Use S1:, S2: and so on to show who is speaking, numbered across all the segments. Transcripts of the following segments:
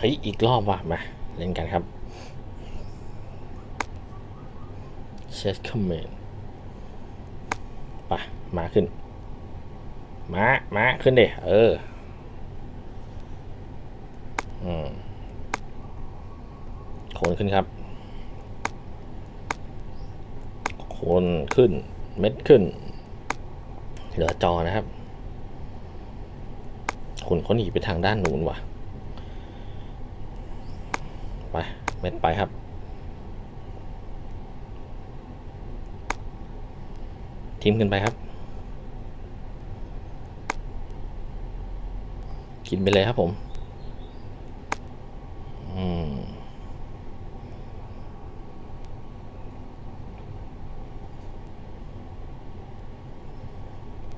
S1: เฮ้ย อีกรอบว่ะ มา เล่นกันครับเชสคอมเมนไปมาขึ้น มา มา ขึ้นเดเออ อืมโคนขึ้นครับ โคนขึ้น เม็ดขึ้น เหลือจอนะครับ คุณเขาหนีไปทางด้านนู้นว่ะ ไป เม็ดไปครับทิมขึ้นไปครับ กินไปเลยครับผม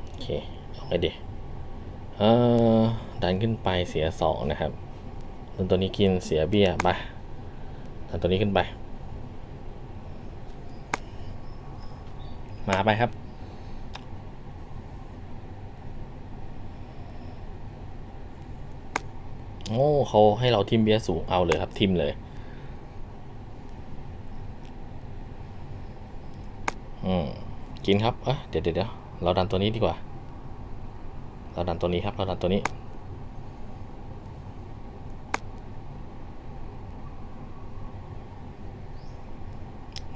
S1: โอเค เอาไปดิเออดันขึ้นไปเสียสองนะครับ ตัวนี้กินเสียเบี้ยไป ดันตัวนี้ขึ้นไป มาไปครับ โอ้เขาให้เราทิมเบี้ยสูงเอาเลยครับทิมเลยอืมกินครับเอะเดี๋ยวเดี๋ยวเดี๋ยวเราดันตัวนี้ดีกว่า เราดันตัวนี้ครับ เราดันตัวนี้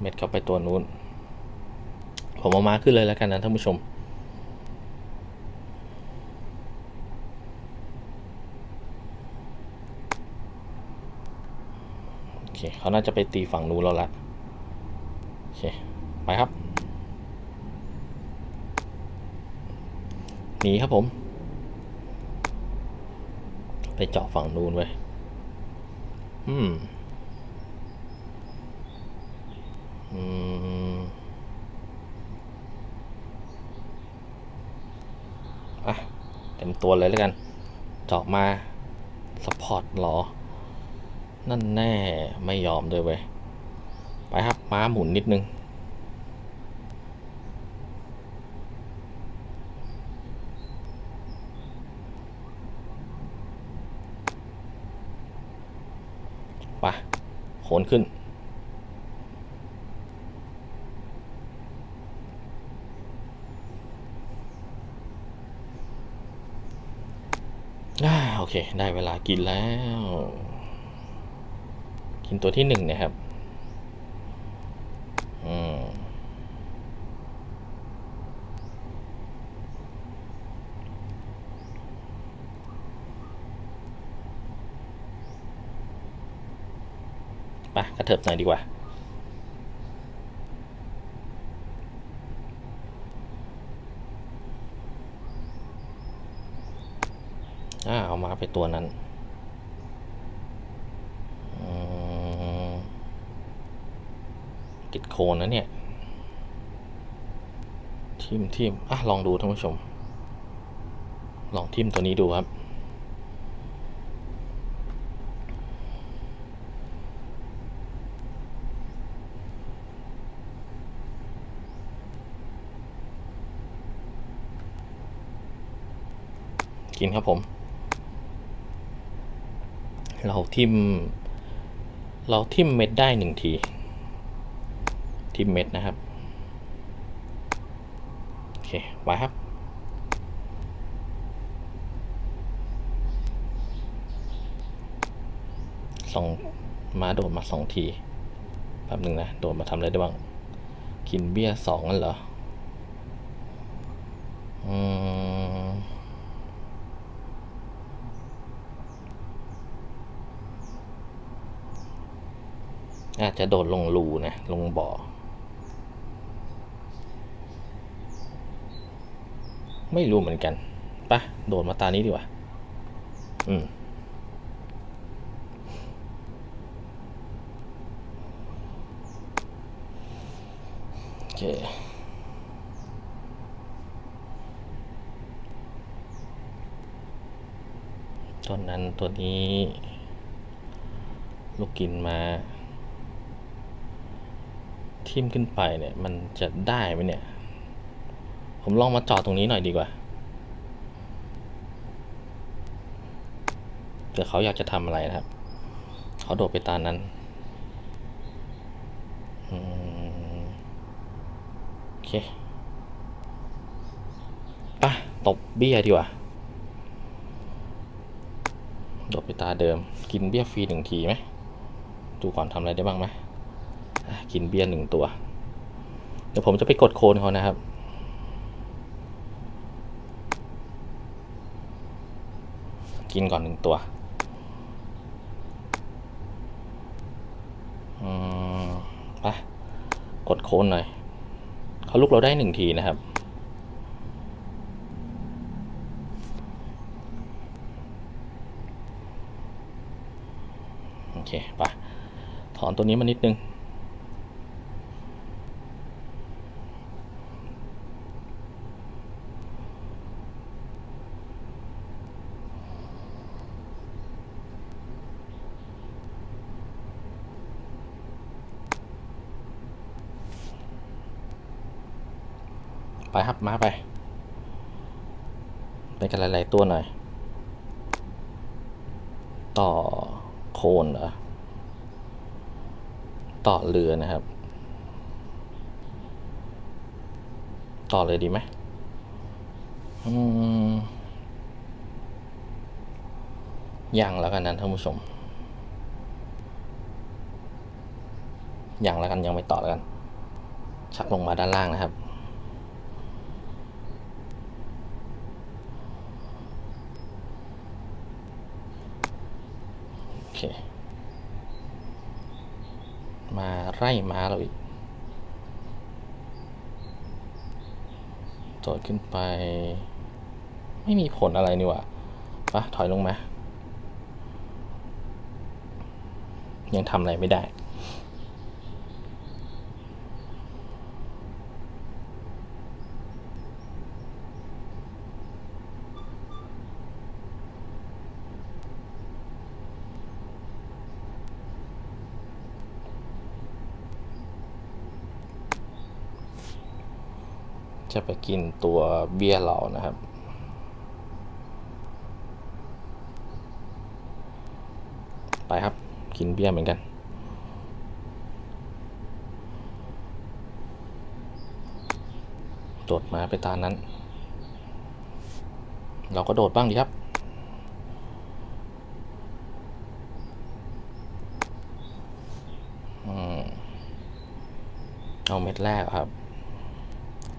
S1: เม็ดเข้าไปตัวนู้น ผมเอามาขึ้นเลยแล้วกันนะท่านผู้ชม โอเคเขาน่าจะไปตีฝั่งนู้นแล้วละโอเค ไปครับ หนีครับผม ไปเจาะฝั่งนู้นไว้อืม อืมอะเต็มตัวเลยแล้วกัน เจาะมาสปอร์ตหรอ นั่นแน่ไม่ยอมด้วยเว้ย ไปครับ ม้าหมุนนิดนึงไปโขนขึ้น อ่าโอ เคได้เวลากินแล้ว กินตัวที่หนึ่งนะครับ อืมไปกระเถิบหน่อยดีกว่า อ่าเอามาไปตัวนั้นติดโคนนะเนี่ย ทิมทิมอะลองดูท่านผู้ชม ลองทิมตัวนี้ดูครับ กินครับผม เราทิมเราทิมเม็ดได้หนึ่งที ทิมเม็ดนะครับ โอเคไว้ครับ สองมาโดดมาสองทีแป๊บหนึ่งนะ โดดมาทำอะไรได้บ้าง กินเบี้ยสองนั่นเหรอ อืม อาจจะโดดลงรูนะ ลงบ่อ ไม่รู้เหมือนกันปะโดดมาตานี้ดีกว่า อืมโอเคต้นนั้นตัวนี้ ลูกกินมา ทิมขึ้นไปเนี่ยมันจะได้ไหมเนี่ย ผมลองมาจอดตรงนี้หน่อยดีกว่าเผื่อเขาอยากจะทำอะไรนะครับ เขาโดดไปตานั้นอืมโอเคปะตบเบี้ยดีกว่าโดดไปตาเดิม กินเบี้ยฟรีหนึ่งทีไหมดูก่อนทำอะไรได้บ้างไหม กินเบี้ยหนึ่งตัว เดี๋ยวผมจะไปกดโคนเขานะครับกินก่อนหนึ่งตัว อืมไปกดโคนหน่อย เขาลุกเราได้หนึ่งทีนะครับ โอเคไปถอนตัวนี้มานิดนึง ไปครับมาไปไปกันหลายๆตัวหน่อย ต่อโคนเหรอต่อเรือนะครับ ต่อเลยดีไหมอืมยังแล้วกันนะท่านผู้ชมยังแล้วกันยังไม่ต่อแล้วกัน ชักลงมาด้านล่างนะครับ โอเค มาไล่ม้าเราอีกโดดขึ้นไป ไม่มีผลอะไรนี่ว่าปะถอยลงมา ยังทำอะไรไม่ได้ จะไปกินตัวเบี้ยเรานะครับไปครับกินเบี้ยเหมือนกัน โดดมาไปตามนั้น เราก็โดดบ้างดีครับ เอาเม็ดแรกครับ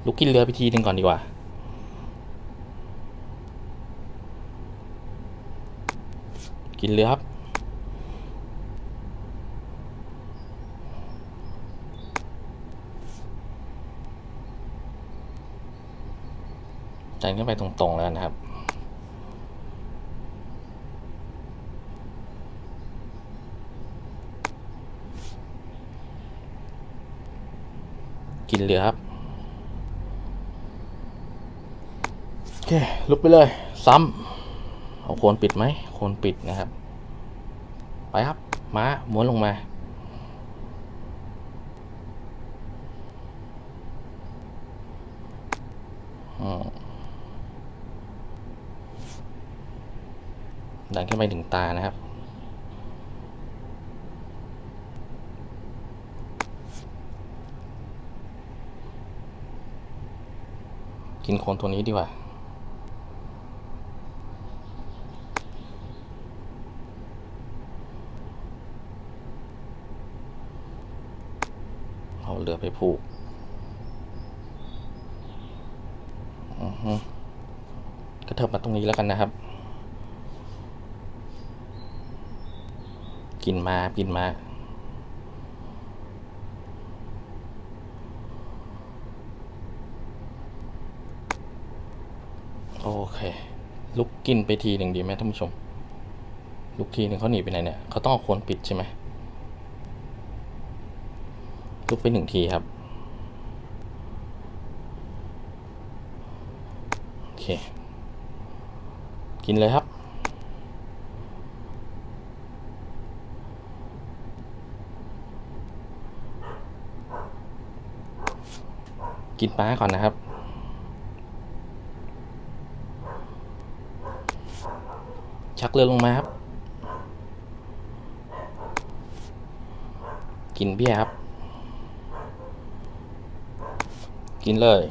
S1: ลุกกินเรือไปทีหนึ่งก่อนดีกว่า กินเรือครับ ดันขึ้นไปตรงๆแล้วนะครับกินเรือครับ โอ เค ลุกไปเลย ซ้ำเอาโคนปิดไหมโคนปิดนะครับ ไปครับ ม้าม้วนลงมา ดันขึ้นไปถึงตานะครับกินโคนตัวนี้ดีกว่า เอาเรือไปผูกอือฮึก็เถิบมาตรงนี้แล้วกันนะครับ กินมากินมาโอเค ลุกกินไปทีหนึ่งดีไหมท่านผู้ชม ลุกทีหนึ่งเขาหนีไปไหนเนี่ย เขาต้องเอาโคนปิดใช่ไหม ลุกไปหนึ่งทีครับ โอเค กินเลยครับ กินปลาก่อนนะครับชักเรือลงมาครับ กินเบี้ยครับ กินเลย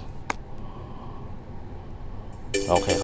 S1: โอเคครับ